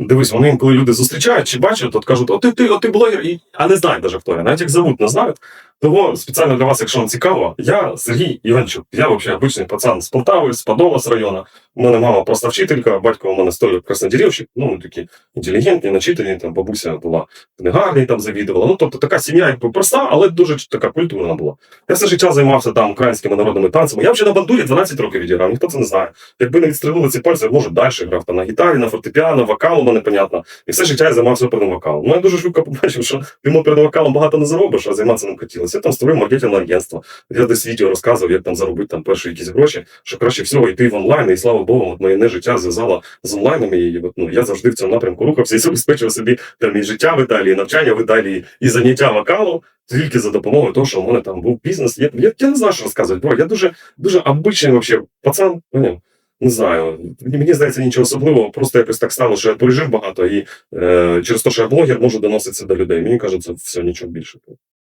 Дивись, вони коли люди зустрічають чи бачать, то кажуть, о ти, ти, о ти блогер, і, а не знають навіть хто я. Навіть як зовут, не знають. Того спеціально для вас, якщо вам цікаво, я Сергій Іванчук. Я взагалі обичний пацан з Полтави, з Подола, з району. У мене мама просто вчителька, батько у мене столяр краснодерівщик, ну такі інтелігентні, начитані, там бабуся була книгарні, там завідувала. Ну тобто така сім'я якби проста, але дуже така культурна була. Я все життя займався там українськими народними танцями. Я вже на бандурі 12 років відіграв, ніхто це не знає. Якби не відстрелили ці пальці, я, може далі грав там на гітарі, на фортепіано, вокал у мене понятно. І все життя я займався оперним вокалом. Ну я дуже швидко побачив, що тим оперним вокалом багато не заробиш, а займатися ним хотілося. Я там створив маркетингове агентство. Я десь відео розказував, як там заробити там перші якісь гроші, що краще всього йти в онлайн, і слава Богу, от моє життя зв'язало з онлайном. І от, ну, я завжди в цьому напрямку рухався і забезпечив собі там і життя в Італії, і навчання в Італії, і заняття вокалу. Тільки за допомогою того, що у мене там був бізнес. Я, я, я не знаю, що розказувати, бро. Я дуже, дуже обичний вообще пацан. поняв? Не знаю. Мені здається, нічого особливого. Просто якось так стало, що я пережив багато, і е, через те, що я блогер, можу доносити це до людей. Мені кажеться, все, нічого більше.